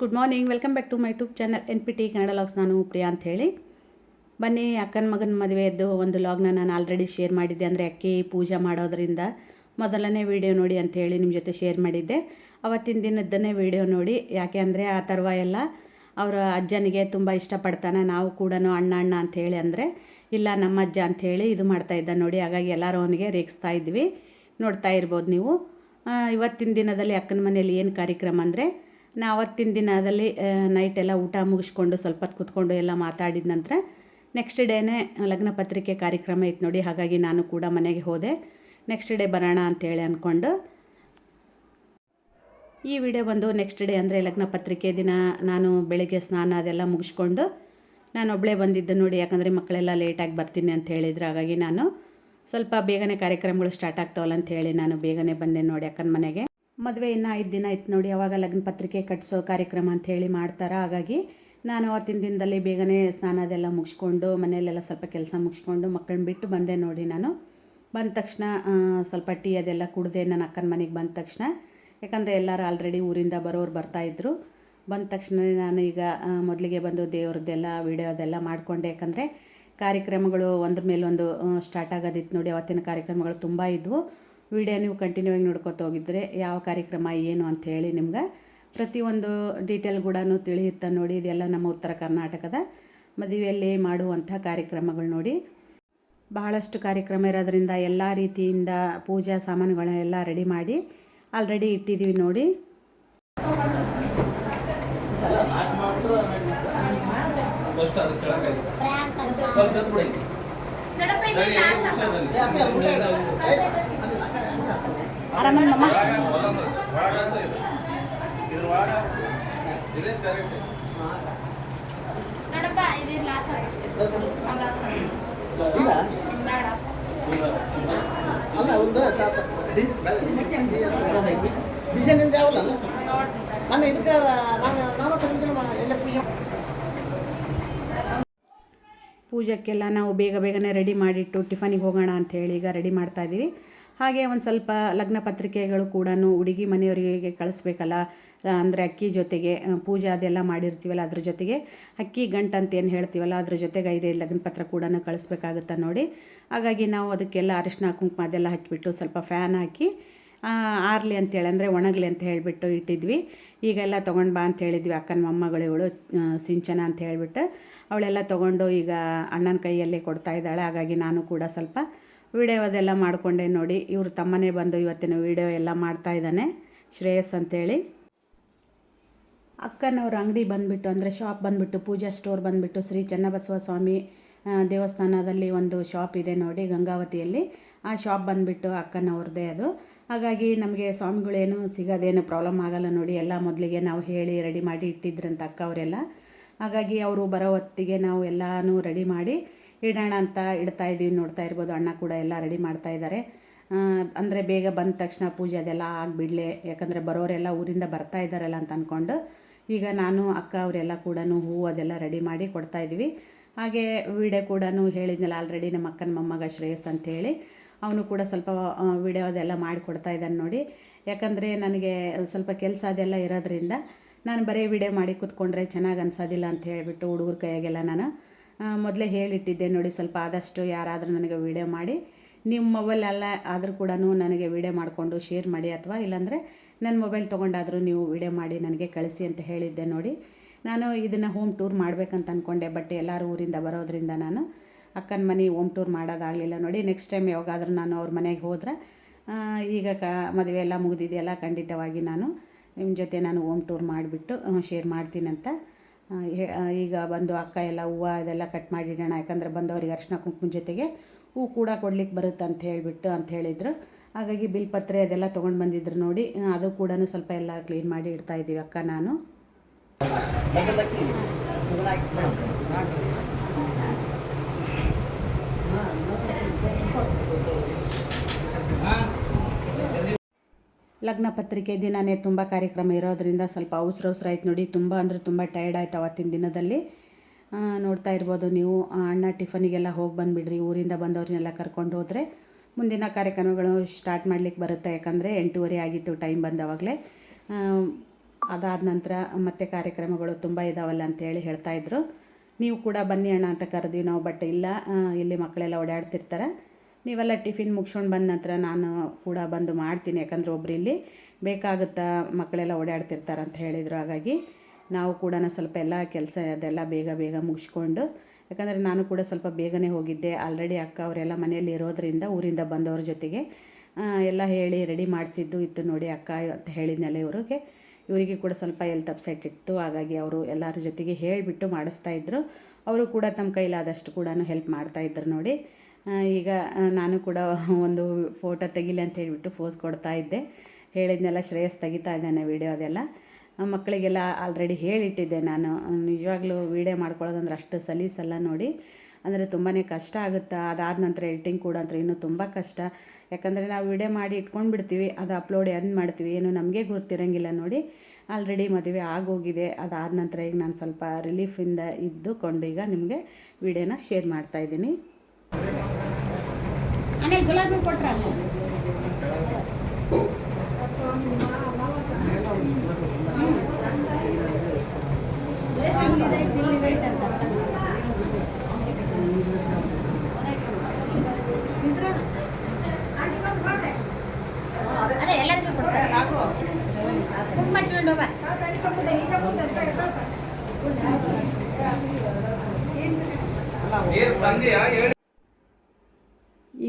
Good morning welcome back to my YouTube channel N P T Kannada vlogs ನಾನು ಪ್ರಿಯಾ ಅಂತ ಹೇಳಿ. ಬನ್ನಿ, ಅಕ್ಕನ ಮಗನ ಮದುವೆಯದ್ದು ಒಂದು ಲಾಗ್ನ ನಾನು ಆಲ್ರೆಡಿ ಶೇರ್ ಮಾಡಿದ್ದೆ. ಅಂದರೆ ಅಕ್ಕಿ ಪೂಜೆ ಮಾಡೋದರಿಂದ ಮೊದಲನೇ ವೀಡಿಯೋ ನೋಡಿ ಅಂತ ಹೇಳಿ ನಿಮ್ಮ ಜೊತೆ ಶೇರ್ ಮಾಡಿದ್ದೆ. ಅವತ್ತಿನ ದಿನದ್ದನ್ನೇ ವೀಡಿಯೋ ನೋಡಿ. ಯಾಕೆ ಅಂದರೆ ಆ ಥರವ ಎಲ್ಲ ಅವರ ಅಜ್ಜನಿಗೆ ತುಂಬ ಇಷ್ಟಪಡ್ತಾನೆ. ನಾವು ಕೂಡ ಅಣ್ಣ ಅಣ್ಣ ಅಂತ ಹೇಳಿ ಅಂದರೆ, ಇಲ್ಲ, ನಮ್ಮ ಅಜ್ಜ ಅಂತ ಹೇಳಿ ಇದು ಮಾಡ್ತಾ ಇದ್ದ ನೋಡಿ. ಹಾಗಾಗಿ ಎಲ್ಲರೂ ಅವನಿಗೆ ರೇಗಿಸ್ತಾ ಇದ್ವಿ. ನೋಡ್ತಾ ಇರ್ಬೋದು ನೀವು. ಇವತ್ತಿನ ದಿನದಲ್ಲಿ ಅಕ್ಕನ ಮನೇಲಿ ಏನು ಕಾರ್ಯಕ್ರಮ ಅಂದರೆ ನಾ ಅವತ್ತಿನ ದಿನದಲ್ಲಿ ನೈಟ್ ಎಲ್ಲ ಊಟ ಮುಗಿಸ್ಕೊಂಡು ಸ್ವಲ್ಪ ಹೊತ್ತು ಕೂತ್ಕೊಂಡು ಎಲ್ಲ ಮಾತಾಡಿದ ನಂತರ ನೆಕ್ಸ್ಟ್ ಡೇನೇ ಲಗ್ನ ಪತ್ರಿಕೆ ಕಾರ್ಯಕ್ರಮ ಇತ್ತು ನೋಡಿ, ಹಾಗಾಗಿ ನಾನು ಕೂಡ ಮನೆಗೆ ಹೋದೆ. ನೆಕ್ಸ್ಟ್ ಡೇ ಬರೋಣ ಅಂತೇಳಿ ಅಂದ್ಕೊಂಡು ಈ ವಿಡಿಯೋ ಬಂದು ನೆಕ್ಸ್ಟ್ ಡೇ ಅಂದರೆ ಲಗ್ನ ಪತ್ರಿಕೆ ದಿನ ನಾನು ಬೆಳಿಗ್ಗೆ ಸ್ನಾನ ಅದೆಲ್ಲ ಮುಗಿಸ್ಕೊಂಡು ನಾನು ಒಬ್ಬಳೇ ಬಂದಿದ್ದೆ ನೋಡಿ, ಯಾಕಂದರೆ ಮಕ್ಕಳೆಲ್ಲ ಲೇಟಾಗಿ ಬರ್ತೀನಿ ಅಂತ ಹೇಳಿದ್ರು. ಹಾಗಾಗಿ ನಾನು ಸ್ವಲ್ಪ ಬೇಗನೆ ಕಾರ್ಯಕ್ರಮಗಳು ಸ್ಟಾರ್ಟ್ ಆಗ್ತಾವಲ್ಲ ಅಂತ ಹೇಳಿ ನಾನು ಬೇಗನೆ ಬಂದೆ ನೋಡಿ ಅಕ್ಕನ ಮನೆಗೆ. ಮದುವೆ ಇನ್ನೂ ಐದು ದಿನ ಇತ್ತು ನೋಡಿ, ಅವಾಗ ಲಗ್ನ ಪತ್ರಿಕೆ ಕಟ್ಟಿಸೋ ಕಾರ್ಯಕ್ರಮ ಅಂತ ಹೇಳಿ ಮಾಡ್ತಾರೆ. ಹಾಗಾಗಿ ನಾನು ಅವತ್ತಿನ ದಿನದಲ್ಲಿ ಬೇಗನೆ ಸ್ನಾನ ಅದೆಲ್ಲ ಮುಗಿಸ್ಕೊಂಡು, ಮನೆಯಲ್ಲೆಲ್ಲ ಸ್ವಲ್ಪ ಕೆಲಸ ಮುಗಿಸ್ಕೊಂಡು ಮಕ್ಕಳನ್ನ ಬಿಟ್ಟು ಬಂದೆ ನೋಡಿ ನಾನು. ಬಂದ ತಕ್ಷಣ ಸ್ವಲ್ಪ ಟೀ ಅದೆಲ್ಲ ಕುಡಿದೆ ನನ್ನ ಅಕ್ಕನ ಮನೆಗೆ ಬಂದ ತಕ್ಷಣ. ಯಾಕಂದರೆ ಎಲ್ಲರೂ ಆಲ್ರೆಡಿ ಊರಿಂದ ಬರೋರು ಬರ್ತಾಯಿದ್ರು ಬಂದ ತಕ್ಷಣ ನಾನು ಈಗ ಮೊದಲಿಗೆ ಬಂದು ದೇವ್ರದ್ದೆಲ್ಲ ವಿಡಿಯೋ ಅದೆಲ್ಲ ಮಾಡಿಕೊಂಡೆ. ಯಾಕಂದರೆ ಕಾರ್ಯಕ್ರಮಗಳು ಒಂದ್ರ ಮೇಲೊಂದು ಸ್ಟಾರ್ಟ್ ಆಗೋದಿತ್ತು ನೋಡಿ, ಅವತ್ತಿನ ಕಾರ್ಯಕ್ರಮಗಳು ತುಂಬ ಇದ್ವು. ವಿಡಿಯೋ ನೀವು ಕಂಟಿನ್ಯೂ ಆಗಿ ನೋಡ್ಕೊತ ಹೋಗಿದ್ರೆ ಯಾವ ಕಾರ್ಯಕ್ರಮ ಏನು ಅಂತ ಹೇಳಿ ನಿಮ್ಗೆ ಪ್ರತಿಯೊಂದು ಡೀಟೇಲ್ ಕೂಡ ತಿಳಿಯುತ್ತೆ ನೋಡಿ. ಇದೆಲ್ಲ ನಮ್ಮ ಉತ್ತರ ಕರ್ನಾಟಕದ ಮದುವೆಯಲ್ಲಿ ಮಾಡುವಂಥ ಕಾರ್ಯಕ್ರಮಗಳು ನೋಡಿ. ಬಹಳಷ್ಟು ಕಾರ್ಯಕ್ರಮ ಇರೋದ್ರಿಂದ ಎಲ್ಲ ರೀತಿಯಿಂದ ಪೂಜಾ ಸಾಮಾನುಗಳನ್ನೆಲ್ಲ ರೆಡಿ ಮಾಡಿ ಆಲ್ರೆಡಿ ಇಟ್ಟಿದ್ದೀವಿ ನೋಡಿ ಫಸ್ಟ್ ಅದು ಕೆಳಗೆ ಸ್ವಲ್ಪ ಎತ್ತು ಬಿಡಿ. ಆರಾಮಮ್ಮ. ನೋಡಪ್ಪ ಇದು ಲಾಸ್ ಆಗಿದೆ ಇಲ್ಲ. ಬೇಡ. ಅಲ್ಲ ಒಂದು ಡಿಸೈನ್ ಇಂದ ಯಾವಲ್ಲ ನೋಡ್ರಿ ಮೊನ್ನೆ ಇದಕ್ಕೆ ನಾನು ನಾನು ತಂದಿದ್ದೀನಿ ಎಲ್ಲ ಪೂಜೆ ಪೂಜೆಗೆಲ್ಲ ನಾವು ಬೇಗ ಬೇಗನೆ ರೆಡಿ ಮಾಡಿಟ್ಟು ಟಿಫನಿಗೆ ಹೋಗೋಣ ಅಂತ ಹೇಳಿ ಈಗ ರೆಡಿ ಮಾಡ್ತಾ ಇದ್ದೀವಿ ಹಾಗೆ ಒಂದು ಸ್ವಲ್ಪ ಲಗ್ನ ಪತ್ರಿಕೆಗಳು ಕೂಡ ಹುಡುಗಿ ಮನೆಯವರಿಗೆ ಕಳಿಸ್ಬೇಕಲ್ಲ ಅಂದರೆ ಅಕ್ಕಿ ಜೊತೆಗೆ ಪೂಜೆ ಅದೆಲ್ಲ ಮಾಡಿರ್ತೀವಲ್ಲ, ಅದ್ರ ಜೊತೆಗೆ ಅಕ್ಕಿ ಗಂಟು ಅಂತ ಏನು ಹೇಳ್ತೀವಲ್ಲ, ಅದ್ರ ಜೊತೆಗೆ ಐದೈದು ಲಗ್ನ ಪತ್ರ ಕೂಡ ಕಳಿಸ್ಬೇಕಾಗುತ್ತೆ ನೋಡಿ. ಹಾಗಾಗಿ ನಾವು ಅದಕ್ಕೆಲ್ಲ ಅರಿಶಿನ ಕುಂಕುಮ ಅದೆಲ್ಲ ಹಚ್ಚಿಬಿಟ್ಟು ಸ್ವಲ್ಪ ಫ್ಯಾನ್ ಹಾಕಿ ಆರಲಿ ಅಂತೇಳಿ, ಅಂದರೆ ಒಣಗಲಿ ಅಂತ ಹೇಳಿಬಿಟ್ಟು ಇಟ್ಟಿದ್ವಿ. ಈಗೆಲ್ಲ ತೊಗೊಂಡು ಬಾ ಅಂತ ಹೇಳಿದ್ವಿ ಅಕ್ಕನ ಮೊಮ್ಮಗಳು ಸಿಂಚನ ಅಂತ ಹೇಳಿಬಿಟ್ಟು. ಅವಳೆಲ್ಲ ತೊಗೊಂಡು ಈಗ ಅಣ್ಣನ ಕೈಯಲ್ಲೇ ಕೊಡ್ತಾ ಇದ್ದಾಳೆ, ಹಾಗಾಗಿ ನಾನು ಕೂಡ ಸ್ವಲ್ಪ ವಿಡಿಯೋ ಅದೆಲ್ಲ ಮಾಡಿಕೊಂಡೆ ನೋಡಿ. ಇವರು ತಮ್ಮನೇ ಬಂದು ಇವತ್ತಿನ ವಿಡಿಯೋ ಎಲ್ಲ ಮಾಡ್ತಾ ಇದ್ದಾನೆ. ಶ್ರೇಯಸ್ ಅಂತೇಳಿ. ಅಕ್ಕನವ್ರ ಅಂಗಡಿ ಬಂದುಬಿಟ್ಟು, ಅಂದರೆ ಶಾಪ್ ಬಂದುಬಿಟ್ಟು, ಪೂಜಾ ಸ್ಟೋರ್ ಬಂದುಬಿಟ್ಟು ಶ್ರೀ ಚನ್ನಬಸವ ಸ್ವಾಮಿ ದೇವಸ್ಥಾನದಲ್ಲಿ ಒಂದು ಶಾಪ್ ಇದೆ ನೋಡಿ ಗಂಗಾವತಿಯಲ್ಲಿ. ಆ ಶಾಪ್ ಬಂದುಬಿಟ್ಟು ಅಕ್ಕನವ್ರದ್ದೇ ಅದು. ಹಾಗಾಗಿ ನಮಗೆ ಸ್ವಾಮಿಗಳೇನು ಸಿಗೋದೇನು ಪ್ರಾಬ್ಲಮ್ ಆಗಲ್ಲ ನೋಡಿ. ಎಲ್ಲ ಮೊದಲಿಗೆ ನಾವು ಹೇಳಿ ರೆಡಿ ಮಾಡಿ ಇಟ್ಟಿದ್ರಂತ ಅಕ್ಕ ಅವರೆಲ್ಲ ಹಾಗಾಗಿ ಅವರು ಬರೋ ಹೊತ್ತಿಗೆ ನಾವು ಎಲ್ಲನೂ ರೆಡಿ ಮಾಡಿ ಇಡೋಣ ಅಂತ ಇಡ್ತಾ ಇದ್ದೀವಿ, ನೋಡ್ತಾ ಇರ್ಬೋದು. ಅಣ್ಣ ಕೂಡ ಎಲ್ಲ ರೆಡಿ ಮಾಡ್ತಾ ಇದ್ದಾರೆ. ಅಂದರೆ ಬೇಗ ಬಂದ ತಕ್ಷಣ ಪೂಜೆ ಅದೆಲ್ಲ ಆಗಿಬಿಡ್ಲಿ, ಯಾಕಂದರೆ ಬರೋರೆಲ್ಲ ಊರಿಂದ ಬರ್ತಾ ಇದ್ದಾರಲ್ಲ ಅಂತ ಅಂದ್ಕೊಂಡು ಈಗ ನಾನು, ಅಕ್ಕ ಅವರೆಲ್ಲ ಕೂಡ ಹೂವು ಅದೆಲ್ಲ ರೆಡಿ ಮಾಡಿ ಕೊಡ್ತಾ ಇದ್ದೀವಿ. ಹಾಗೆ ವೀಡಿಯೋ ಕೂಡ ಹೇಳಿದ್ನಲ್ಲ ಆಲ್ರೆಡಿ ನಮ್ಮ ಅಕ್ಕನ ಮೊಮ್ಮಗ ಶ್ರೇಯಸ್ ಅಂತೇಳಿ ಅವನು ಕೂಡ ಸ್ವಲ್ಪ ವಿಡಿಯೋ ಅದೆಲ್ಲ ಮಾಡಿ ಕೊಡ್ತಾ ಇದ್ದಾನೆ ನೋಡಿ. ಯಾಕಂದರೆ ನನಗೆ ಸ್ವಲ್ಪ ಕೆಲಸ ಅದೆಲ್ಲ ಇರೋದ್ರಿಂದ, ನಾನು ಬರೀ ವೀಡಿಯೋ ಮಾಡಿ ಕೂತ್ಕೊಂಡ್ರೆ ಚೆನ್ನಾಗಿ ಅನ್ಸೋದಿಲ್ಲ ಅಂತ ಹೇಳಿಬಿಟ್ಟು ಹುಡುಗರ ಕೈಯಾಗೆಲ್ಲ ನಾನು ಮೊದಲೇ ಹೇಳಿಟ್ಟಿದ್ದೆ ನೋಡಿ, ಸ್ವಲ್ಪ ಆದಷ್ಟು ಯಾರಾದರೂ ನನಗೆ ವೀಡಿಯೋ ಮಾಡಿ. ನಿಮ್ಮ ಮೊಬೈಲೆಲ್ಲ ಆದರೂ ಕೂಡ ನನಗೆ ವೀಡಿಯೋ ಮಾಡಿಕೊಂಡು ಶೇರ್ ಮಾಡಿ ಅಥವಾ ಇಲ್ಲಾಂದರೆ ನನ್ನ ಮೊಬೈಲ್ ತೊಗೊಂಡಾದರೂ ನೀವು ವಿಡಿಯೋ ಮಾಡಿ ನನಗೆ ಕಳಿಸಿ ಅಂತ ಹೇಳಿದ್ದೆ ನೋಡಿ. ನಾನು ಇದನ್ನು ಹೋಮ್ ಟೂರ್ ಮಾಡಬೇಕಂತ ಅಂದ್ಕೊಂಡೆ ಬಟ್ ಎಲ್ಲರೂ ಊರಿಂದ ಬರೋದ್ರಿಂದ ನಾನು ಅಕ್ಕನ ಮನೆ ಹೋಮ್ ಟೂರ್ ಮಾಡೋದಾಗಲಿಲ್ಲ ನೋಡಿ. ನೆಕ್ಸ್ಟ್ ಟೈಮ್ ಯಾವಾಗಾದರೂ ನಾನು ಅವ್ರ ಮನೆಗೆ ಹೋದ್ರೆ ಈಗ ಕ, ಮದುವೆ ಎಲ್ಲ ಮುಗಿದಿದೆಯಲ್ಲ ಖಂಡಿತವಾಗಿ ನಾನು ನಿಮ್ಮ ಜೊತೆ ನಾನು ಹೋಮ್ ಟೂರ್ ಮಾಡಿಬಿಟ್ಟು ಶೇರ್ ಮಾಡ್ತೀನಂತ ಈಗ ಬಂದು ಅಕ್ಕ ಎಲ್ಲ ಹೂವು ಇದೆಲ್ಲ ಕಟ್ ಮಾಡಿಡೋಣ, ಯಾಕಂದರೆ ಬಂದವರಿಗೆ ಅರಿಶಿನ ಕುಂಕುಮ ಜೊತೆಗೆ ಹೂ ಕೂಡ ಕೊಡ್ಲಿಕ್ಕೆ ಬರುತ್ತೆ ಅಂತ ಹೇಳಿಬಿಟ್ಟು ಅಂತ ಹೇಳಿದರು. ಹಾಗಾಗಿ ಬಿಲ್ ಪತ್ರೆ ಅದೆಲ್ಲ ತೊಗೊಂಡು ಬಂದಿದ್ರು ನೋಡಿ ಅದು ಕೂಡ ಸ್ವಲ್ಪ ಎಲ್ಲ ಕ್ಲೀನ್ ಮಾಡಿ ಇಡ್ತಾ ಇದ್ದೀವಿ ಅಕ್ಕ, ನಾನು ಲಗ್ನದಕ್ಕಿ ಇದನ್ನ ಹಾಕಿ ಲಗ್ನ ಪತ್ರಿಕೆ ತುಂಬ ಕಾರ್ಯಕ್ರಮ ಇರೋದರಿಂದ ಸ್ವಲ್ಪ ಅವಸರ ಅವಸರ ಆಯ್ತು ನೋಡಿ. ತುಂಬ ಅಂದರೆ ತುಂಬ ಟಯರ್ಡ್ ಆಯ್ತು ಅವತ್ತಿನ ದಿನದಲ್ಲಿ. ನೋಡ್ತಾ ಇರ್ಬೋದು ನೀವು. ಅಣ್ಣ ಟಿಫನಿಗೆಲ್ಲ ಹೋಗಿ ಬಂದುಬಿಡ್ರಿ. ಊರಿಂದ ಬಂದವ್ರನ್ನೆಲ್ಲ ಕರ್ಕೊಂಡು ಹೋದರೆ ಮುಂದಿನ ಕಾರ್ಯಕ್ರಮಗಳು ಸ್ಟಾರ್ಟ್ ಮಾಡ್ಲಿಕ್ಕೆ ಬರುತ್ತೆ. ಯಾಕಂದರೆ ಎಂಟೂವರೆ ಆಗಿತ್ತು ಟೈಮ್ ಬಂದವಾಗಲೇ. ಅದಾದ ನಂತರ ಮತ್ತೆ ಕಾರ್ಯಕ್ರಮಗಳು ತುಂಬ ಇದಾವಲ್ಲ ಅಂತೇಳಿ ಹೇಳ್ತಾಯಿದ್ರು ನೀವು ಕೂಡ ಬನ್ನಿ ಅಣ್ಣ ಅಂತ ಕರೆದ್ವಿ ನಾವು ಬಟ್ ಇಲ್ಲ. ಇಲ್ಲಿ ಮಕ್ಕಳೆಲ್ಲ ಓಡಾಡ್ತಿರ್ತಾರೆ. ನೀವೆಲ್ಲ ಟಿಫಿನ್ ಮುಗಿಸ್ಕೊಂಡು ಬಂದ ನಂತರ ನಾನು ಕೂಡ ಬಂದು ಮಾಡ್ತೀನಿ. ಯಾಕಂದರೆ ಒಬ್ರು ಇಲ್ಲಿ ಬೇಕಾಗುತ್ತಾ ಮಕ್ಕಳೆಲ್ಲ ಓಡಾಡ್ತಿರ್ತಾರೆ ಅಂತ ಹೇಳಿದರು. ಹಾಗಾಗಿ ನಾವು ಕೂಡ ಸ್ವಲ್ಪ ಎಲ್ಲ ಕೆಲಸ ಅದೆಲ್ಲ ಬೇಗ ಬೇಗ ಮುಗಿಸ್ಕೊಂಡು, ಯಾಕಂದರೆ ನಾನು ಕೂಡ ಸ್ವಲ್ಪ ಬೇಗನೆ ಹೋಗಿದ್ದೆ. ಆಲ್ರೆಡಿ ಅಕ್ಕ ಅವರೆಲ್ಲ ಮನೆಯಲ್ಲಿ ಇರೋದರಿಂದ ಊರಿಂದ ಬಂದವ್ರ ಜೊತೆಗೆ ಎಲ್ಲ ಹೇಳಿ ರೆಡಿ ಮಾಡಿಸಿದ್ದು ಇತ್ತು ನೋಡಿ ಅಕ್ಕ ಅಂತ ಹೇಳಿದ್ನಲ್ಲ ಇವ್ರಿಗೆ. ಇವರಿಗೆ ಕೂಡ ಸ್ವಲ್ಪ ಎಲ್ತ್ ಅಪ್ಸೆಟ್ ಇತ್ತು ಹಾಗಾಗಿ ಅವರು ಎಲ್ಲರ ಜೊತೆಗೆ ಹೇಳಿಬಿಟ್ಟು ಮಾಡಿಸ್ತಾ ಇದ್ದರು ಅವರು ಕೂಡ ತಮ್ಮ ಕೈಲಾದಷ್ಟು ಕೂಡ ಹೆಲ್ಪ್ ಮಾಡ್ತಾಯಿದ್ರು ನೋಡಿ. ಈಗ ನಾನು ಕೂಡ ಒಂದು ಫೋಟೋ ತೆಗಿಲಿ ಅಂತ ಹೇಳಿಬಿಟ್ಟು ಫೋಸ್ ಕೊಡ್ತಾ ಇದ್ದೆ. ಹೇಳಿದ್ನೆಲ್ಲ ಶ್ರೇಯಸ್ ತೆಗಿತಾ ಇದ್ದಾನೆ ವೀಡಿಯೋ ಅದೆಲ್ಲ. ಮಕ್ಕಳಿಗೆಲ್ಲ ಆಲ್ರೆಡಿ ಹೇಳಿಟ್ಟಿದ್ದೆ ನಾನು. ನಿಜವಾಗ್ಲೂ ವೀಡಿಯೋ ಮಾಡ್ಕೊಳ್ಳೋದಂದ್ರೆ ಅಷ್ಟು ಸಲೀಸಲ್ಲ ನೋಡಿ. ಅಂದರೆ ತುಂಬಾ ಕಷ್ಟ ಆಗುತ್ತೆ? ಅದಾದ ನಂತರ ಎಡಿಟಿಂಗ್ ಕೂಡ ಅಂದರೆ ಇನ್ನೂ ತುಂಬ ಕಷ್ಟ. ಯಾಕಂದರೆ ನಾವು ವಿಡಿಯೋ ಮಾಡಿ ಇಟ್ಕೊಂಡು ಬಿಡ್ತೀವಿ ಅದು ಅಪ್ಲೋಡ್ ಎಂಡ್ ಮಾಡ್ತೀವಿ. ಏನು ನಮಗೆ ಗೊತ್ತಿರಂಗಿಲ್ಲ ನೋಡಿ. ಆಲ್ರೆಡಿ ಮದುವೆ ಆಗೋಗಿದೆ. ಅದಾದ ನಂತರ ಈಗ ನಾನು ಸ್ವಲ್ಪ ರಿಲೀಫಿಂದ ಇದ್ದುಕೊಂಡು ಈಗ ನಿಮಗೆ ವಿಡಿಯೋನ ಶೇರ್ ಮಾಡ್ತಾ ಇದ್ದೀನಿ ಆಮೇಲೆ ಗುಲಾಬಿ ಕೊಟ್ರ ಅದೇ ಎಲ್ಲರಿಗೂ ಕೊಡ್ತಾರೆ ಹಾಕು ಕುಂಕುಮ ಹಚ್ಕೊಂಡು ಬಾ ನೀರು ತಂದೆಯಾ ಹೇಳಿ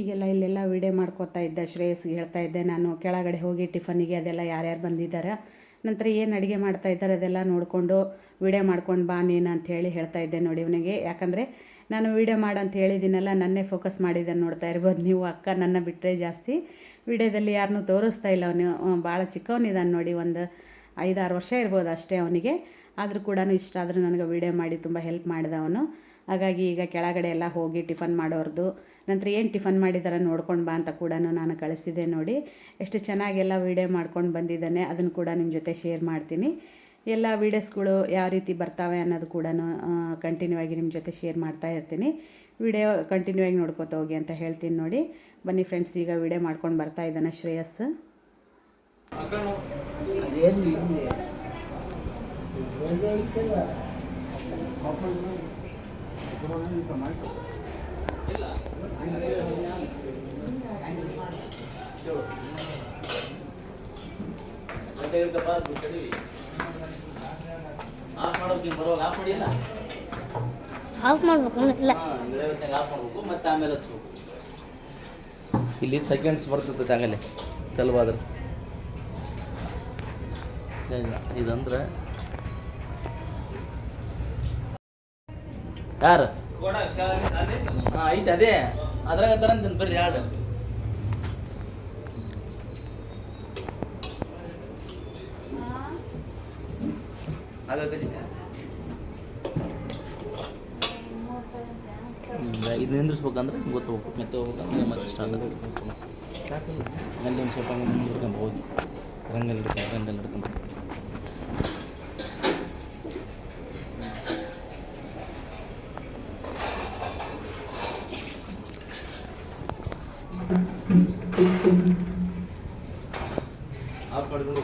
ಈಗೆಲ್ಲ ಇಲ್ಲೆಲ್ಲ ವೀಡಿಯೋ ಮಾಡ್ಕೋತಾ ಇದ್ದೆ ಶ್ರೇಯಸ್ಗೆ ಹೇಳ್ತಾ ಇದ್ದೆ. ನಾನು ಕೆಳಗಡೆ ಹೋಗಿ ಟಿಫನಿಗೆ ಅದೆಲ್ಲ ಯಾರ್ಯಾರು ಬಂದಿದ್ದಾರೆ, ನಂತರ ಏನು ಅಡುಗೆ ಮಾಡ್ತಾ ಇದ್ದಾರೆ ಅದೆಲ್ಲ ನೋಡಿಕೊಂಡು ವಿಡಿಯೋ ಮಾಡ್ಕೊಂಡು ಬಾ ನೀನು ಅಂತ ಹೇಳಿ ಹೇಳ್ತಾ ಇದ್ದೆ ನೋಡಿ ಇವನಿಗೆ. ಯಾಕಂದರೆ ನಾನು ವೀಡಿಯೋ ಮಾಡು ಅಂತ ಹೇಳಿದ್ದೀನಲ್ಲ, ನನ್ನೇ ಫೋಕಸ್ ಮಾಡಿದ್ದಾನೆ ನೋಡ್ತಾ ಇರ್ಬೋದು ನೀವು. ಅಕ್ಕ ನನ್ನ ಬಿಟ್ಟರೆ ಜಾಸ್ತಿ ವೀಡಿಯೋದಲ್ಲಿ ಯಾರನ್ನೂ ತೋರಿಸ್ತಾ ಇಲ್ಲ ಅವನು. ಭಾಳ ಚಿಕ್ಕವನಿದ್ದಾನೆ ನೋಡಿ, ಒಂದು ಐದಾರು ವರ್ಷ ಇರ್ಬೋದು ಅಷ್ಟೇ ಅವನಿಗೆ. ಆದರೂ ಕೂಡ ಇಷ್ಟ ಆದರೂ ನನಗೆ ವಿಡಿಯೋ ಮಾಡಿ ತುಂಬ ಹೆಲ್ಪ್ ಮಾಡಿದ ಅವನು. ಹಾಗಾಗಿ ಈಗ ಕೆಳಗಡೆ ಎಲ್ಲ ಹೋಗಿ ಟಿಫನ್ ಮಾಡೋರ್ದು ನಂತರ ಏನು ಟಿಫನ್ ಮಾಡಿದಾರೆ ನೋಡ್ಕೊಂಡು ಬಾ ಅಂತ ಕೂಡ ನಾನು ಕಳಿಸಿದೆ ನೋಡಿ. ಎಷ್ಟು ಚೆನ್ನಾಗೆಲ್ಲ ವೀಡಿಯೋ ಮಾಡ್ಕೊಂಡು ಬಂದಿದ್ದಾನೆ, ಅದನ್ನು ಕೂಡ ನಿಮ್ಮ ಜೊತೆ ಶೇರ್ ಮಾಡ್ತೀನಿ. ಎಲ್ಲ ವೀಡಿಯೋಸ್ಗಳು ಯಾವ ರೀತಿ ಬರ್ತಾವೆ ಅನ್ನೋದು ಕೂಡ ಕಂಟಿನ್ಯೂ ಆಗಿ ನಿಮ್ಮ ಜೊತೆ ಶೇರ್ ಮಾಡ್ತಾ ಇರ್ತೀನಿ. ವಿಡಿಯೋ ಕಂಟಿನ್ಯೂ ಆಗಿ ನೋಡ್ಕೊತ ಹೋಗಿ ಅಂತ ಹೇಳ್ತೀನಿ ನೋಡಿ. ಬನ್ನಿ ಫ್ರೆಂಡ್ಸ್ ಈಗ ವಿಡಿಯೋ ಮಾಡ್ಕೊಂಡು ಬರ್ತಾ ಇದ್ದಾನೆ ಶ್ರೇಯಸ್. ಇಲ್ಲ ಆಫ್ ಮಾಡೋಕೆ ಬರುವಾಗ ಆಫ್ ಮಾಡಿಲ್ಲ ಆಫ್ ಮಾಡ್ಬೇಕು ಇಲ್ಲ ಗಿಡ ಆಫ್ ಮಾಡ್ಬೇಕು ಮತ್ತೆ ಆಮೇಲೆ ಹಚ್ಬೇಕು ಇಲ್ಲಿ ಸೆಕೆಂಡ್ಸ್ ಬರ್ತದೆ ಆಮೇಲೆ ತೆಲುವಾದ್ರೆ ಇದಂದ್ರೆ ಯಾರು ಐತೆ ಅದೇ. ಅದ್ರಾಗ ತರಂತೀನಿ ಬರ್ರಿ ಎರಡು. ಇದು ನಿಂದ್ರಿಸ್ಬೇಕಂದ್ರೆ ಗೊತ್ತಬೇಕು ಮತ್ತೆ ಹೋಗ್ಬೇಕಂದ್ರೆ ಮತ್ತೆ ಸ್ಟಾರ್ಟ್ ಅಲ್ಲಿ ಒಂದು ಸ್ವಲ್ಪ ಮುಂದೆ ಹಿಡ್ಕೊಂಬೋದು ರಂಗಲ್ಲಿ ಹಿಡ್ಕೊಂಡು ರಂಗಲ್ಲಿ ಹಿಡ್ಕೊಂಡು ಆಫ್ ಮಾಡಿಕೊಂಡು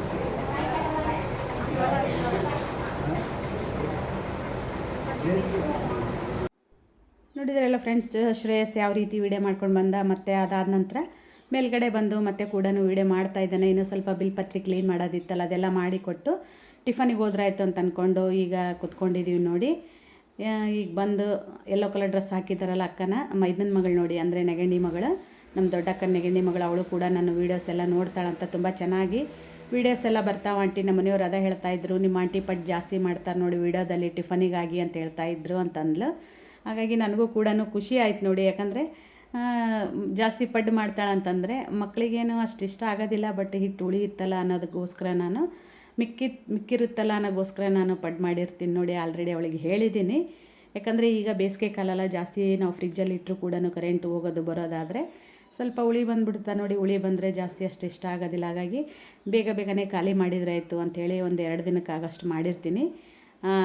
ನೋಡಿದ್ರಲ್ಲ ಫ್ರೆಂಡ್ಸ್ ಶ್ರೇಯಸ್ ಯಾವ ರೀತಿ ವಿಡಿಯೋ ಮಾಡ್ಕೊಂಡು ಬಂದ, ಮತ್ತು ಅದಾದ ನಂತರ ಮೇಲ್ಗಡೆ ಬಂದು ಮತ್ತೆ ಕೂಡ ವಿಡಿಯೋ ಮಾಡ್ತಾ ಇದ್ದಾನೆ. ಇನ್ನೂ ಸ್ವಲ್ಪ ಬಿಲ್ ಪತ್ರಿ ಕ್ಲೀನ್ ಮಾಡೋದಿತ್ತಲ್ಲ, ಅದೆಲ್ಲ ಮಾಡಿಕೊಟ್ಟು ಟಿಫನಿಗೆ ಹೋದ್ರಾಯ್ತು ಅಂತ ಅಂದ್ಕೊಂಡು ಈಗ ಕುತ್ಕೊಂಡಿದ್ದೀವಿ ನೋಡಿ. ಈಗ ಬಂದು ಎಲ್ಲೋ ಕಲರ್ ಡ್ರೆಸ್ ಹಾಕಿದ್ದಾರಲ್ಲ ಅಕ್ಕನ ಮೈದನ ಮಗಳು ನೋಡಿ, ಅಂದರೆ ನೆಗಂಡಿ ಮಗಳು, ನಮ್ಮ ದೊಡ್ಡಕ್ಕನ ನೆಗಂಡಿ ಮಗಳು, ಅವಳು ಕೂಡ ನನ್ನ ವೀಡಿಯೋಸ್ ಎಲ್ಲ ನೋಡ್ತಾಳಂತ ತುಂಬ ಚೆನ್ನಾಗಿ ವೀಡಿಯೋಸ್ ಎಲ್ಲ ಬರ್ತಾವ. ಆಂಟಿ ನಮ್ಮ ಮನೆಯವ್ರು ಅದೇ ಹೇಳ್ತಾ ಇದ್ರು, ನಿಮ್ಮ ಆಂಟಿ ಪಟ್ ಜಾಸ್ತಿ ಮಾಡ್ತಾರೆ ನೋಡಿ ವೀಡಿಯೋದಲ್ಲಿ ಟಿಫನಿಗಾಗಿ ಅಂತ ಹೇಳ್ತಾಯಿದ್ರು ಅಂತಂದ್ಲು. ಹಾಗಾಗಿ ನನಗೂ ಕೂಡ ಖುಷಿ ಆಯ್ತು ನೋಡಿ, ಯಾಕಂದರೆ ಜಾಸ್ತಿ ಪಡ್ಡು ಮಾಡ್ತಾಳಂತಂದರೆ ಮಕ್ಕಳಿಗೇನು ಅಷ್ಟು ಇಷ್ಟ ಆಗೋದಿಲ್ಲ, ಬಟ್ ಹಿಟ್ಟು ಉಳಿಯುತ್ತಲ್ಲ ಅನ್ನೋದಕ್ಕೋಸ್ಕರ ನಾನು ಮಿಕ್ಕಿ, ಮಿಕ್ಕಿರುತ್ತಲ್ಲ ಅನ್ನೋಗೋಸ್ಕರ ನಾನು ಪಡ್ ಮಾಡಿರ್ತೀನಿ ನೋಡಿ, ಆಲ್ರೆಡಿ ಅವಳಿಗೆ ಹೇಳಿದ್ದೀನಿ. ಯಾಕಂದರೆ ಈಗ ಬೇಸಿಗೆ ಕಾಲೆಲ್ಲ, ಜಾಸ್ತಿ ನಾವು ಫ್ರಿಜ್ಜಲ್ಲಿ ಇಟ್ಟರು ಕೂಡ ಕರೆಂಟ್ ಹೋಗೋದು ಬರೋದಾದರೆ ಸ್ವಲ್ಪ ಹುಳಿ ಬಂದುಬಿಡುತ್ತಾ ನೋಡಿ, ಹುಳಿ ಬಂದರೆ ಜಾಸ್ತಿ ಅಷ್ಟು ಇಷ್ಟ ಆಗೋದಿಲ್ಲ. ಹಾಗಾಗಿ ಬೇಗ ಬೇಗನೆ ಖಾಲಿ ಮಾಡಿದರೆ ಆಯಿತು ಅಂಥೇಳಿ ಒಂದು ಎರಡು ದಿನಕ್ಕಾಗಷ್ಟು ಮಾಡಿರ್ತೀನಿ.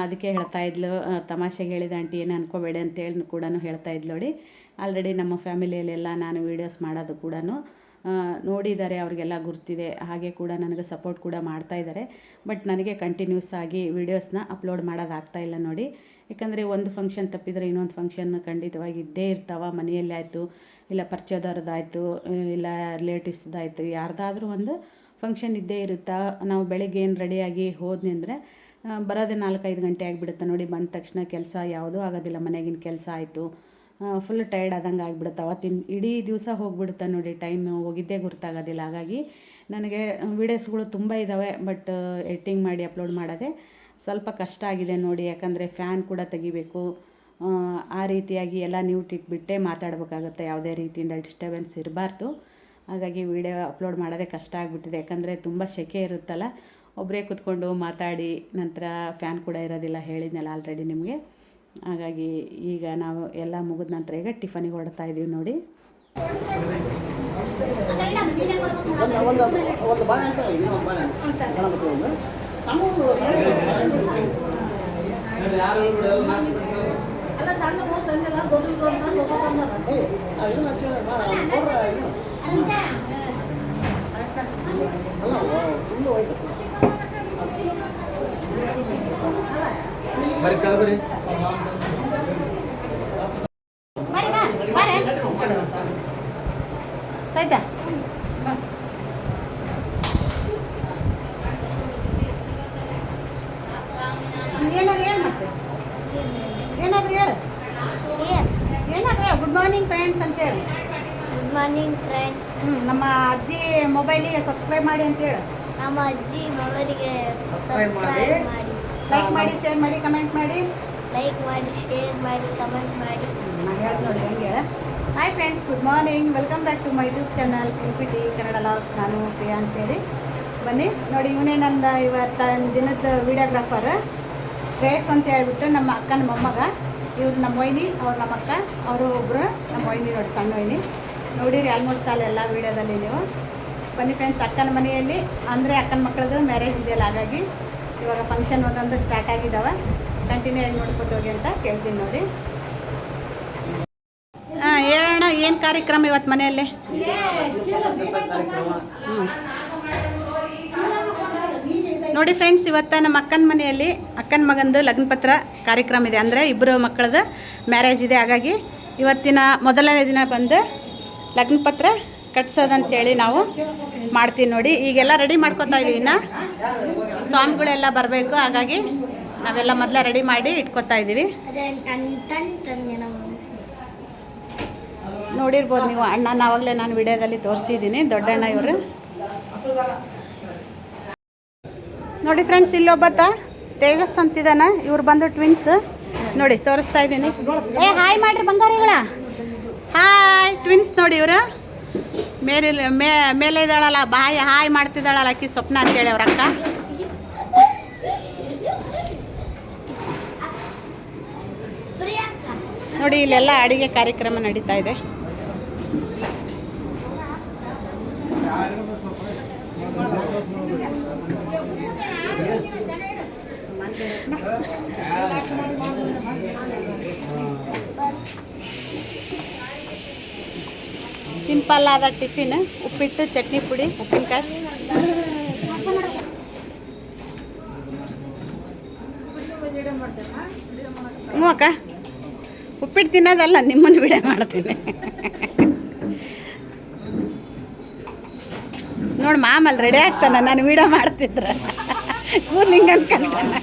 ಅದಕ್ಕೆ ಹೇಳ್ತಾ ಇದ್ಲು ತಮಾಷೆಗೆ ಹೇಳಿದ ಆಂಟಿ, ಏನು ಅನ್ಕೋಬೇಡಿ ಅಂತೇಳಿ ಕೂಡ ಹೇಳ್ತಾ ಇದ್ಲು ನೋಡಿ. ಆಲ್ರೆಡಿ ನಮ್ಮ ಫ್ಯಾಮಿಲಿಯಲ್ಲೆಲ್ಲ ನಾನು ವೀಡಿಯೋಸ್ ಮಾಡೋದು ಕೂಡ ನೋಡಿದ್ದಾರೆ, ಅವ್ರಿಗೆಲ್ಲ ಗುರ್ತಿದೆ. ಹಾಗೆ ಕೂಡ ನನಗೆ ಸಪೋರ್ಟ್ ಕೂಡ ಮಾಡ್ತಾ ಇದ್ದಾರೆ. ಬಟ್ ನನಗೆ ಕಂಟಿನ್ಯೂಸ್ ಆಗಿ ವೀಡಿಯೋಸ್ನ ಅಪ್ಲೋಡ್ ಮಾಡೋದಾಗ್ತಾ ಇಲ್ಲ ನೋಡಿ. ಯಾಕಂದರೆ ಒಂದು ಫಂಕ್ಷನ್ ತಪ್ಪಿದರೆ ಇನ್ನೊಂದು ಫಂಕ್ಷನ್ ಖಂಡಿತವಾಗಿ ಇದ್ದೇ ಇರ್ತಾವ. ಮನೆಯಲ್ಲಿ ಆಯಿತು, ಇಲ್ಲ ಪರಿಚಯದವ್ರದ್ದಾಯಿತು, ಇಲ್ಲ ರಿಲೇಟಿವ್ಸ್ದಾಯಿತು ಯಾರ್ದಾದ್ರೂ ಒಂದು ಫಂಕ್ಷನ್ ಇದ್ದೇ ಇರುತ್ತಾ. ನಾವು ಬೆಳಗ್ಗೆ ಏನು ರೆಡಿಯಾಗಿ ಹೋದ್ನಿ ಅಂದರೆ ಬರೋದೇ ನಾಲ್ಕೈದು ಗಂಟೆ ಆಗಿಬಿಡುತ್ತೆ. ನೋಡಿ ಬಂದ ತಕ್ಷಣ ಕೆಲಸ ಯಾವುದೂ ಆಗೋದಿಲ್ಲ. ಮನೆಗಿನ ಕೆಲಸ ಆಯಿತು. ಫುಲ್ ಟೈರ್ಡ್ ಆದಂಗೆ ಆಗಿಬಿಡುತ್ತೆ. ಅವತ್ತಿನ ಇಡೀ ದಿವಸ ಹೋಗ್ಬಿಡುತ್ತೆ ನೋಡಿ ಟೈಮ್ ಹೋಗಿದ್ದೇ ಗೊತ್ತಾಗೋದಿಲ್ಲ ಹಾಗಾಗಿ ನನಗೆ ವೀಡಿಯೋಸ್ಗಳು ತುಂಬ ಇದ್ದಾವೆ ಬಟ್ ಎಡಿಟಿಂಗ್ ಮಾಡಿ ಅಪ್ಲೋಡ್ ಮಾಡೋದೇ ಸ್ವಲ್ಪ ಕಷ್ಟ ಆಗಿದೆ ನೋಡಿ. ಯಾಕಂದರೆ ಫ್ಯಾನ್ ಕೂಡ ತೆಗಿಬೇಕು. ಆ, ರೀತಿಯಾಗಿ ಎಲ್ಲ ನ್ಯೂಟ್ ಇಟ್ಬಿಟ್ಟೆ ಮಾತಾಡಬೇಕಾಗುತ್ತೆ. ಯಾವುದೇ ರೀತಿಯಿಂದ ಡಿಸ್ಟರ್ಬೆನ್ಸ್ ಇರಬಾರ್ದು. ಹಾಗಾಗಿ ವಿಡಿಯೋ ಅಪ್ಲೋಡ್ ಮಾಡೋದೇ ಕಷ್ಟ ಆಗಿಬಿಟ್ಟಿದೆ. ಯಾಕಂದರೆ ತುಂಬ ಸೆಕೆ ಇರುತ್ತಲ್ಲ. ಒಬ್ಬರೇ ಕೂತ್ಕೊಂಡು ಮಾತಾಡಿ ನಂತರ ಫ್ಯಾನ್ ಕೂಡ ಇರೋದಿಲ್ಲ ಹೇಳಿದ್ನಲ್ಲ ಆಲ್ರೆಡಿ ನಿಮಗೆ ಹಾಗಾಗಿ ಈಗ ನಾವು ಎಲ್ಲ ಮುಗಿದ ನಂತರ ಈಗ ಟಿಫನಿಗೆ ಹೊರಡ್ತಾ ಇದ್ದೀವಿ ನೋಡಿ ಒಂದು ಒಂದು ಒಂದು ಬಾಳೆಹಣ್ಣು ತಗೊಳ್ಳಿ, ಇನ್ನೊಂದು ಬಾಳೆಹಣ್ಣು ಗಣಪತಿ ಒಂದು ಸಣ್ಣ ಒಂದು ಅಲ್ಲ ಸಣ್ಣ ಹೋಗಿ ತಂದಿಲ್ಲ ದೊಡ್ಡದು ಅಂತ ದೊಡ್ಡ ತಂದಾರ ಏ, ಆ, ಇದನ್ನ ಹಚ್ಚಿದ್ರೆ ಬಾ, ನೋಡ್ರ ಇದು. ಅಲ್ಲ ಫುಲ್ಲು ಹೋಯ್ತು ಬರ್ರಿ ಕೆಳ ಬರ್ರಿ ಸೈತಾ ಏನಾದ್ರು ಹೇಳು ಮತ್ತೆ. ಏನಾದ್ರು ಹೇಳು. ಏನಾದ್ರು ಗುಡ್ ಮಾರ್ನಿಂಗ್ ಫ್ರೆಂಡ್ಸ್ ಅಂತ ಹೇಳು. ಗುಡ್ ಮಾರ್ನಿಂಗ್ ಫ್ರೆಂಡ್ಸ್ ಹ್ಞೂ ನಮ್ಮ ಅಜ್ಜಿ ಮೊಬೈಲಿಗೆ ಸಬ್ಸ್ಕ್ರೈಬ್ ಮಾಡಿ ಅಂತ ಹೇಳು. ನಮ್ಮ ಅಜ್ಜಿ ಮೊಬೈಲಿಗೆ. ಸಬ್ಸ್ಕ್ರೈಬ್ ಮಾಡಿ. ಲೈಕ್ ಮಾಡಿ ಶೇರ್ ಮಾಡಿ ಕಮೆಂಟ್ ಮಾಡಿ. ಲೈಕ್ ಮಾಡಿ ಶೇರ್ ಮಾಡಿ ಕಮೆಂಟ್ ಮಾಡಿ. ನಾನು ನೋಡಿ ಹೆಂಗೆ. Hi friends good morning welcome back to my YouTube channel P T Kannada vlogs ನಾನು ಪ್ರಿಯಾ ಅಂತೇಳಿ ಬನ್ನಿ ನೋಡಿ ಇವನೇ ನನ್ನ ಇವತ್ತಿನ ದಿನದ ವಿಡಿಯೋಗ್ರಾಫರ್ ಶ್ರೇಯಸ್ ಅಂತ ಹೇಳ್ಬಿಟ್ಟು ನಮ್ಮ ಅಕ್ಕನ ಮೊಮ್ಮಗ. ಇವ್ರು ನಮ್ಮ ವೈನಿ ಅವ್ರು ನಮ್ಮ ಅಕ್ಕ ಅವರು ಒಬ್ಬರು ನಮ್ಮ ವೈನಿ ನೋಡಿ ಸಣ್ಣ ವೈನಿ. ನೋಡಿರಿ ಆಲ್ಮೋಸ್ಟ್ ಆಲ್ ಎಲ್ಲ ವೀಡಿಯೋದಲ್ಲಿ ನೀವು. ಬನ್ನಿ ಫ್ರೆಂಡ್ಸ್ ಅಕ್ಕನ ಮನೆಯಲ್ಲಿ. ಅಂದರೆ ಅಕ್ಕನ ಮಕ್ಕಳದು ಮ್ಯಾರೇಜ್ ಇದೆಯಲ್ಲ ಹಾಗಾಗಿ ಇವಾಗ ಫಂಕ್ಷನ್ ಒಂದೊಂದು ಸ್ಟಾರ್ಟ್ ಆಗಿದ್ದಾವೆ ಕಂಟಿನ್ಯೂ ಆಗಿ ನೋಡ್ಕೊತ ಹೋಗಿ ಅಂತ ಕೇಳ್ತೀನಿ ನೋಡಿ. ಹಾಂ ಹೇಳೋಣ ಏನು ಕಾರ್ಯಕ್ರಮ ಇವತ್ತು ಮನೆಯಲ್ಲಿ? ನೋಡಿ ಫ್ರೆಂಡ್ಸ್ ಇವತ್ತು ನಮ್ಮ ಅಕ್ಕನ ಮನೆಯಲ್ಲಿ ಅಕ್ಕನ ಮಗಂದು ಲಗ್ನ ಪತ್ರ ಕಾರ್ಯಕ್ರಮ ಇದೆ. ಅಂದರೆ ಇಬ್ಬರು ಮಕ್ಕಳದು ಮ್ಯಾರೇಜ್ ಇದೆ. ಹಾಗಾಗಿ ಇವತ್ತಿನ ಮೊದಲನೇ ದಿನ ಬಂದು ಲಗ್ನ ಪತ್ರ ಕಟ್ಸೋದಂತೇಳಿ ನಾವು ಮಾಡ್ತೀವಿ ನೋಡಿ. ಈಗೆಲ್ಲ ರೆಡಿ ಮಾಡ್ಕೊತಾ ಇದ್ದೀವಿ ಇನ್ನು. ಸ್ವಾಮಿಗಳೆಲ್ಲ ಬರಬೇಕು ಹಾಗಾಗಿ ನಾವೆಲ್ಲ ಮೊದಲೇ ರೆಡಿ ಮಾಡಿ ಇಟ್ಕೊತಾ ಇದ್ದೀವಿ ನೋಡಿರ್ಬೋದು ನೀವು ಅಣ್ಣನ ಆವಾಗಲೇ ನಾನು ವಿಡಿಯೋದಲ್ಲಿ ತೋರಿಸಿದ್ದೀನಿ ದೊಡ್ಡಣ್ಣ ಇವರು. ನೋಡಿ ಫ್ರೆಂಡ್ಸ್ ಇಲ್ಲೊಬ್ಬತ್ತ ತೇಜಸ್ ಅಂತಿದ್ದಾನ. ಇವ್ರು ಬಂದು ಟ್ವಿನ್ಸ್ ನೋಡಿ ತೋರಿಸ್ತಾ ಇದ್ದೀನಿ ಏ ಹಾಯ್ ಮಾಡ್ರಿ ಬಂಗಾರಿಗಳ. ಹಾಯ್ ಟ್ವಿನ್ಸ್ ನೋಡಿ ಇವರು. ಮೇಲೆ ಮೇ ಮೇಲೆ ಇದ್ದಾಳಲ್ಲ ಬಾಯಿ ಹಾಯ್ ಮಾಡ್ತಿದ್ದಾಳಲ್ಲ ಅಕ್ಕಿ ಸ್ವಪ್ನ ಅಂತೇಳಿ ಅವ್ರ ಅಕ್ಕ ನೋಡಿ, ಇಲ್ಲೆಲ್ಲ ಅಡಿಗೆ ಕಾರ್ಯಕ್ರಮ ನಡೀತಾ ಇದೆ. ಸಿಂಪಲ್ ಆದ ಟಿಫಿನ್, ಉಪ್ಪಿಟ್ಟು, ಚಟ್ನಿ ಪುಡಿ, ಉಪ್ಪಿನಕಾಯಿ. ಹ್ಞೂ ಅಕ್ಕ. ಉಪ್ಪಿಟ್ಟು ತಿನ್ನೋದಲ್ಲ, ನಿಮ್ಮನ್ನು ವಿಡಿಯೋ ಮಾಡ್ತೀನಿ. ನೋಡಿ ಮಾಮಲ್ಲಿ ರೆಡಿ ಆಗ್ತಾನೆ, ನಾನು ವಿಡಿಯೋ ಮಾಡ್ತಿದ್ರೆ. ಕೂಲಿಂಗ್ ಅನ್ಕೊಂತಾನೆ.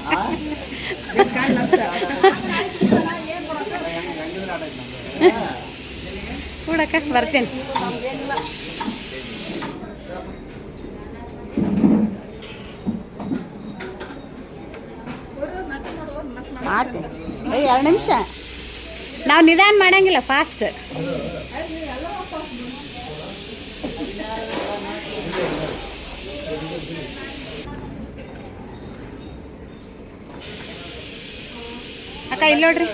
ಕೂಡಕ್ಕ ಬರ್ತೀನಿ. ಮಾಡ್ತೇನೆ ಎರಡು ನಿಮಿಷ. ನಾವು ನಿಧಾನ ಮಾಡಂಗಿಲ್ಲ ಫಾಸ್ಟ್ ಅಕ್ಕ ಇಲ್ಲ ನೋಡ್ರಿ.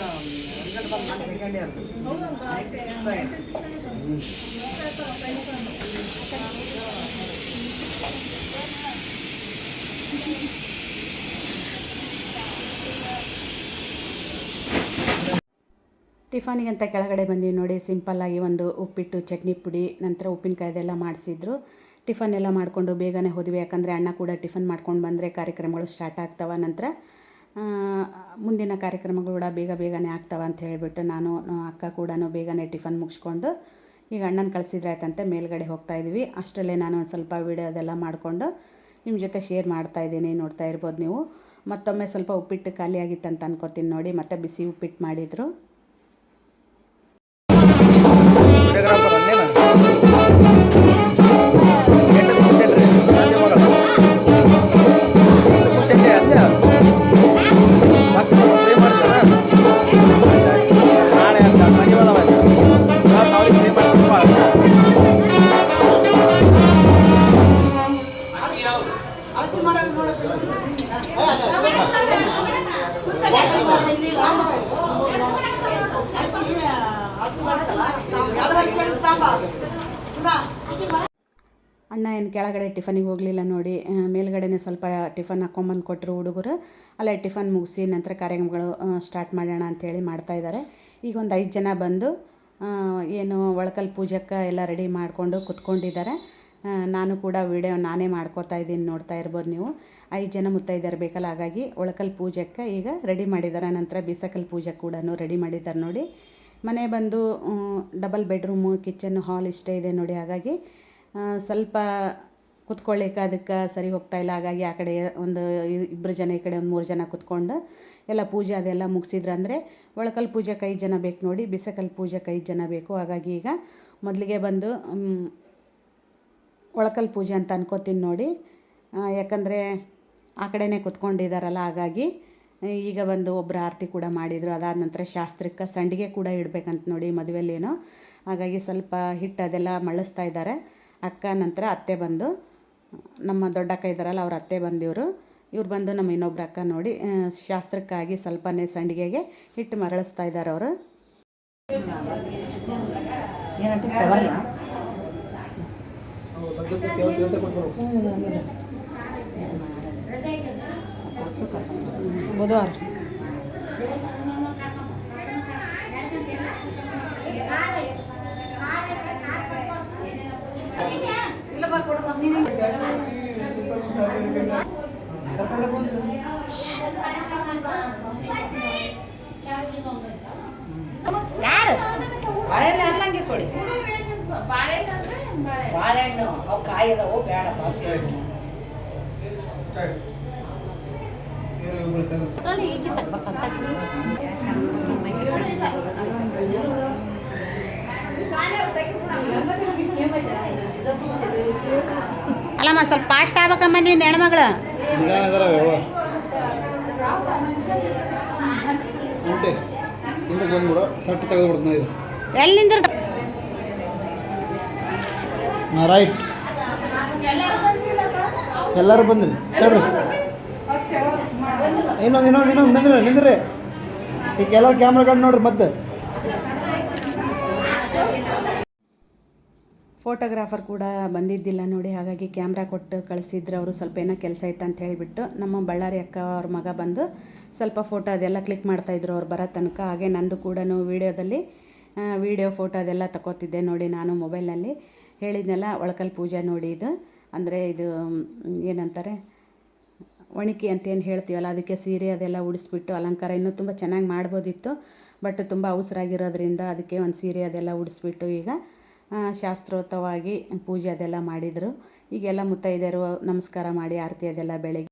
ಟಿಫಾನಿಗೆ ಅಂತ ಕೆಳಗಡೆ ಬಂದೀವಿ ನೋಡಿ ಸಿಂಪಲ್ಲಾಗಿ ಒಂದು ಉಪ್ಪಿಟ್ಟು, ಚಟ್ನಿ ಪುಡಿ, ನಂತರ ಉಪ್ಪಿನಕಾಯ್ದೆಲ್ಲ ಮಾಡಿಸಿದ್ರು. ಟಿಫನ್ ಎಲ್ಲ ಮಾಡಿಕೊಂಡು ಬೇಗನೆ ಹೋದ್ವಿ, ಯಾಕಂದರೆ ಅಣ್ಣ ಕೂಡ ಟಿಫನ್ ಮಾಡ್ಕೊಂಡು ಬಂದರೆ ಕಾರ್ಯಕ್ರಮಗಳು ಸ್ಟಾರ್ಟ್ ಆಗ್ತಾವ ನಂತರ. ಮುಂದಿನ ಕಾರ್ಯಕ್ರಮಗಳು ಕೂಡ ಬೇಗ ಬೇಗನೆ ಆಗ್ತಾವ ಅಂತ ಹೇಳಿಬಿಟ್ಟು ನಾನು ಅಕ್ಕ ಕೂಡ ಬೇಗನೆ ಟಿಫನ್ ಮುಗಿಸ್ಕೊಂಡು ಈಗ ಅಣ್ಣನ ಕಳಿಸಿದ್ರೆ ಆಯ್ತಂತೆ, ಮೇಲ್ಗಡೆ ಹೋಗ್ತಾ ಇದ್ದೀವಿ ಅಷ್ಟರಲ್ಲೇ ನಾನು ಒಂದು ಸ್ವಲ್ಪ ವೀಡಿಯೋದೆಲ್ಲ ಮಾಡಿಕೊಂಡು ನಿಮ್ಮ ಜೊತೆ ಶೇರ್ ಮಾಡ್ತಾ ಇದ್ದೀನಿ, ನೋಡ್ತಾ ಇರ್ಬೋದು ನೀವು. ಮತ್ತೊಮ್ಮೆ ಸ್ವಲ್ಪ ಉಪ್ಪಿಟ್ಟು ಖಾಲಿ ಆಗಿತ್ತು ಅಂತ ಅನ್ಕೋತೀನಿ ನೋಡಿ, ಮತ್ತೆ ಬಿಸಿ ಉಪ್ಪಿಟ್ಟು ಮಾಡಿದರು. ಮುಗಿಸಿ ನಂತರ ಕಾರ್ಯಕ್ರಮಗಳು ಸ್ಟಾರ್ಟ್ ಮಾಡೋಣ ಅಂಥೇಳಿ ಮಾಡ್ತಾಯಿದ್ದಾರೆ ಈಗ ಒಂದು ಐದು ಜನ ಬಂದು ಏನು ಒಳಕಲ್ ಪೂಜಕ್ಕೆ ಎಲ್ಲ ರೆಡಿ ಮಾಡಿಕೊಂಡು ಕುತ್ಕೊಂಡಿದ್ದಾರೆ ನಾನು ಕೂಡ ವಿಡಿಯೋ ನಾನೇ ಮಾಡ್ಕೋತಾ ಇದ್ದೀನಿ, ನೋಡ್ತಾ ಇರ್ಬೋದು ನೀವು. ಐದು ಜನ ಮುತ್ತೈದೆಯರು ಬೇಕಲ್ಲ, ಹಾಗಾಗಿ ಒಳಕಲ್ ಪೂಜಕ್ಕೆ ಈಗ ರೆಡಿ ಮಾಡಿದ್ದಾರೆ ನಂತರ ಬೀಸಕಲ್ ಪೂಜೆ ಕೂಡ ರೆಡಿ ಮಾಡಿದ್ದಾರೆ ನೋಡಿ. ಮನೆ ಬಂದು ಡಬಲ್ ಬೆಡ್ರೂಮು ಕಿಚನ್ ಹಾಲ್ ಇಷ್ಟೇ ಇದೆ ನೋಡಿ. ಹಾಗಾಗಿ ಸ್ವಲ್ಪ ಕುತ್ಕೊಳ್ಳಿಕ್ಕೆ ಅದಕ್ಕೆ ಸರಿ ಹೋಗ್ತಾ ಇಲ್ಲ. ಹಾಗಾಗಿ ಆ ಕಡೆ ಒಂದು ಇಬ್ಬರು ಜನ, ಈ ಕಡೆ ಒಂದು ಮೂರು ಜನ ಕುತ್ಕೊಂಡು ಎಲ್ಲ ಪೂಜೆ ಅದೆಲ್ಲ ಮುಗಿಸಿದ್ರು ಅಂದರೆ ಒಳಕಲ್ ಪೂಜೆಗೆ ಐದು ಜನ ಬೇಕು ನೋಡಿ, ಬಿಸಕಲ್ ಪೂಜೆಗೆ ಐದು ಜನ ಬೇಕು. ಹಾಗಾಗಿ ಈಗ ಮೊದಲಿಗೆ ಬಂದು ಒಳಕಲ್ ಪೂಜೆ ಅಂತ ಅನ್ಕೋತೀನಿ ನೋಡಿ. ಯಾಕಂದರೆ ಆ ಕಡೆನೇ ಕುತ್ಕೊಂಡಿದ್ದಾರಲ್ಲ ಹಾಗಾಗಿ ಈಗ ಬಂದು ಒಬ್ಬರು ಆರತಿ ಕೂಡ ಮಾಡಿದರು. ಅದಾದ ನಂತರ ಶಾಸ್ತ್ರಕ್ಕೆ ಸಂಡಿಗೆ ಕೂಡ ಇಡಬೇಕಂತ ನೋಡಿ ಮದುವೆಲೇನೋ ಹಾಗಾಗಿ ಸ್ವಲ್ಪ ಹಿಟ್ಟು ಅದೆಲ್ಲ ಮಳಸ್ತಾ ಇದ್ದಾರೆ. ಅಕ್ಕ ನಂತರ ಅತ್ತೆ ಬಂದು ನಮ್ಮ ದೊಡ್ಡಕ್ಕ ಇದ್ದಾರಲ್ಲ, ಅವ್ರ ಅತ್ತೆ ಬಂದಿವರು. ಇವ್ರು ಬಂದು ನಮ್ಮ ಇನ್ನೊಬ್ರು ಅಕ್ಕ ನೋಡಿ ಶಾಸ್ತ್ರಕ್ಕಾಗಿ ಸ್ವಲ್ಪನೇ ಸಂಡಿಗೆಗೆ ಹಿಟ್ಟು ಮರಳಿಸ್ತಾ ಇದ್ದಾರೆ ಅವರು. ಬುಧವಾರ. ಯಾರು ಬಾಳೆಹಣ್ಣು ಅಲ್ಲಂಗೆ ಕೊಡಿ ಬಾಳೆಹಣ್ಣು ಅವು ಕಾಯಿ ಅದಾವು ಬೇಡಪ್ಪ ಅಂತ ಹೇಳಿ ಅಲ್ಲಮ್ಮ ಸ್ವಲ್ಪ ಫಾಸ್ಟ್ ಆಗ್ಬೇಕಮ್ಮ ನೀನು ಹೆಣ್ಮಗಳು ಹಿಂದಕ್ಕೆ ಬಂದ್ಬಿಡು. ಇದು ಎಲ್ಲಿ ರೈಟ್ ಎಲ್ಲರೂ ಬಂದ್ರಿ. ತಡ್ರಿ. ಇನ್ನೊಂದು ಇನ್ನೊಂದು ಇನ್ನೊಂದು. ನಿಂದ್ರಿ ನಿಂದ್ರಿ. ಈಗ ಎಲ್ಲರೂ ಕ್ಯಾಮ್ರಾ ಕಂಡು ನೋಡ್ರಿ ಮತ್ತೆ. ಫೋಟೋಗ್ರಾಫರ್ ಕೂಡ ಬಂದಿದ್ದಿಲ್ಲ ನೋಡಿ, ಹಾಗಾಗಿ ಕ್ಯಾಮ್ರಾ ಕೊಟ್ಟು ಕಳಿಸಿದ್ರೆ ಅವರು ಸ್ವಲ್ಪ ಏನೋ ಕೆಲಸ ಇತ್ತು ಅಂತ ಹೇಳಿಬಿಟ್ಟು. ನಮ್ಮ ಬಳ್ಳಾರಿ ಅಕ್ಕ ಅವ್ರ ಮಗ ಬಂದು ಸ್ವಲ್ಪ ಫೋಟೋ ಅದೆಲ್ಲ ಕ್ಲಿಕ್ ಮಾಡ್ತಾಯಿದ್ರು ಅವ್ರು ಬರೋ ತನಕ. ಹಾಗೆ ನಂದು ಕೂಡ ವೀಡಿಯೋದಲ್ಲಿ ವೀಡಿಯೋ ಫೋಟೋ ಅದೆಲ್ಲ ತಗೋತಿದ್ದೆ ನೋಡಿ ನಾನು ಮೊಬೈಲ್ನಲ್ಲಿ. ಹೇಳಿದ್ನೆಲ್ಲ, ಒಳಕಲ್ ಪೂಜೆ ನೋಡಿ ಇದು. ಅಂದರೆ ಇದು ಏನಂತಾರೆ, ಒಣಿಕೆ ಅಂತ ಏನು ಹೇಳ್ತೀವಲ್ಲ, ಅದಕ್ಕೆ ಸೀರೆ ಅದೆಲ್ಲ ಉಡಿಸ್ಬಿಟ್ಟು ಅಲಂಕಾರ ಇನ್ನೂ ತುಂಬ ಚೆನ್ನಾಗಿ ಮಾಡ್ಬೋದಿತ್ತು. ಬಟ್ ತುಂಬ ಅವಸರಾಗಿರೋದ್ರಿಂದ ಅದಕ್ಕೆ ಒಂದು ಸೀರೆ ಅದೆಲ್ಲ ಉಡಿಸ್ಬಿಟ್ಟು ಈಗ ಆ, ಶಾಸ್ತ್ರೋಕ್ತವಾಗಿ ಪೂಜೆ ಅದೆಲ್ಲ ಮಾಡಿದರು. ಈಗೆಲ್ಲ ಮುತ್ತೈದೆಯರು ನಮಸ್ಕಾರ ಮಾಡಿ ಆರತಿ ಅದೆಲ್ಲ ಬೆಳಗ್ಗೆ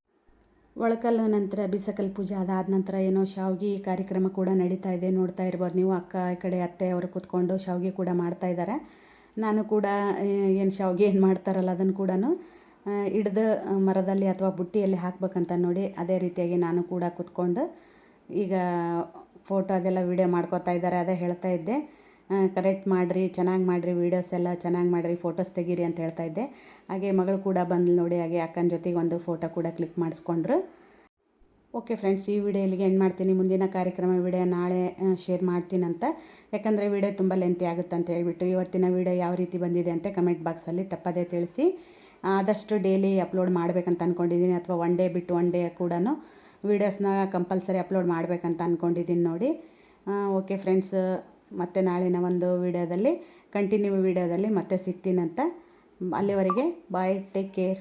ಒಳಕಲ್ಲು ನಂತರ ಬಿಸಕಲ್ ಪೂಜೆ ಅದಾದ ನಂತರ ಏನೋ ಶಾವ್ಗೆ ಕಾರ್ಯಕ್ರಮ ಕೂಡ ನಡೀತಾ ಇದೆ. ನೋಡ್ತಾ ಇರ್ಬೋದು ನೀವು ಅಕ್ಕ ಈ ಕಡೆ ಅತ್ತೆ ಅವರು ಕೂತ್ಕೊಂಡು ಶಾವ್ಗೆ ಕೂಡ ಮಾಡ್ತಾ ಇದ್ದಾರೆ. ನಾನು ಕೂಡ ಏನು ಶಾವ್ಗೆ ಏನು ಮಾಡ್ತಾರಲ್ಲ ಅದನ್ನು ಕೂಡ ಹಿಡ್ದು ಮರದಲ್ಲಿ ಅಥವಾ ಬುಟ್ಟಿಯಲ್ಲಿ ಹಾಕ್ಬೇಕಂತ ನೋಡಿ ಅದೇ ರೀತಿಯಾಗಿ ನಾನು ಕೂಡ ಕೂತ್ಕೊಂಡು ಈಗ ಫೋಟೋ ಅದೆಲ್ಲ ವೀಡಿಯೋ ಮಾಡ್ಕೋತಾ ಇದ್ದಾರೆ ಅದೇ ಹೇಳ್ತಾ ಇದ್ದೆ. ಕರೆಕ್ಟ್ ಮಾಡಿರಿ, ಚೆನ್ನಾಗಿ ಮಾಡಿರಿ ವೀಡಿಯೋಸ್ ಎಲ್ಲ ಚೆನ್ನಾಗಿ ಮಾಡಿರಿ ಫೋಟೋಸ್ ತೆಗೀರಿ ಅಂತ ಹೇಳ್ತಾ ಇದ್ದೆ. ಹಾಗೆ ಮಗಳು ಕೂಡ ಬಂದು ನೋಡಿ, ಹಾಗೆ ಅಕ್ಕನ ಜೊತೆಗೆ ಒಂದು ಫೋಟೋ ಕೂಡ ಕ್ಲಿಕ್ ಮಾಡಿಸ್ಕೊಂಡ್ರು. ಓಕೆ ಫ್ರೆಂಡ್ಸ್ ಈ ವಿಡಿಯೋ ಇಲ್ಲಿಗೆ ಎಂಡ್ ಮಾಡ್ತೀನಿ. ಮುಂದಿನ ಕಾರ್ಯಕ್ರಮ ವಿಡಿಯೋ ನಾಳೆ ಶೇರ್ ಮಾಡ್ತೀನಂತ ಯಾಕಂದರೆ ವಿಡಿಯೋ ತುಂಬ ಲೆಂತಿ ಆಗುತ್ತೆ ಅಂತ ಹೇಳ್ಬಿಟ್ಟು ಇವತ್ತಿನ ವಿಡಿಯೋ ಯಾವ ರೀತಿ ಬಂದಿದೆ ಅಂತ ಕಮೆಂಟ್ ಬಾಕ್ಸಲ್ಲಿ ತಪ್ಪದೇ ತಿಳಿಸಿ. ಆದಷ್ಟು ಡೈಲಿ ಅಪ್ಲೋಡ್ ಮಾಡಬೇಕಂತ ಅಂದ್ಕೊಂಡಿದ್ದೀನಿ ಅಥವಾ ಒನ್ ಡೇ ಬಿಟ್ಟು ಒನ್ ಡೇ ಕೂಡ ವೀಡಿಯೋಸ್ನ ಕಂಪಲ್ಸರಿ ಅಪ್ಲೋಡ್ ಮಾಡಬೇಕಂತ ಅಂದ್ಕೊಂಡಿದ್ದೀನಿ ನೋಡಿ. ಓಕೆ ಫ್ರೆಂಡ್ಸ್ ಮತ್ತೆ ನಾಳಿನ ಒಂದು ವಿಡಿಯೋದಲ್ಲಿ ಕಂಟಿನ್ಯೂ ವಿಡಿಯೋದಲ್ಲಿ ಮತ್ತೆ ಸಿಗ್ತೀನಂತ ಅಲ್ಲಿವರೆಗೆ ಬಾಯ್ ಟೇಕ್ ಕೇರ್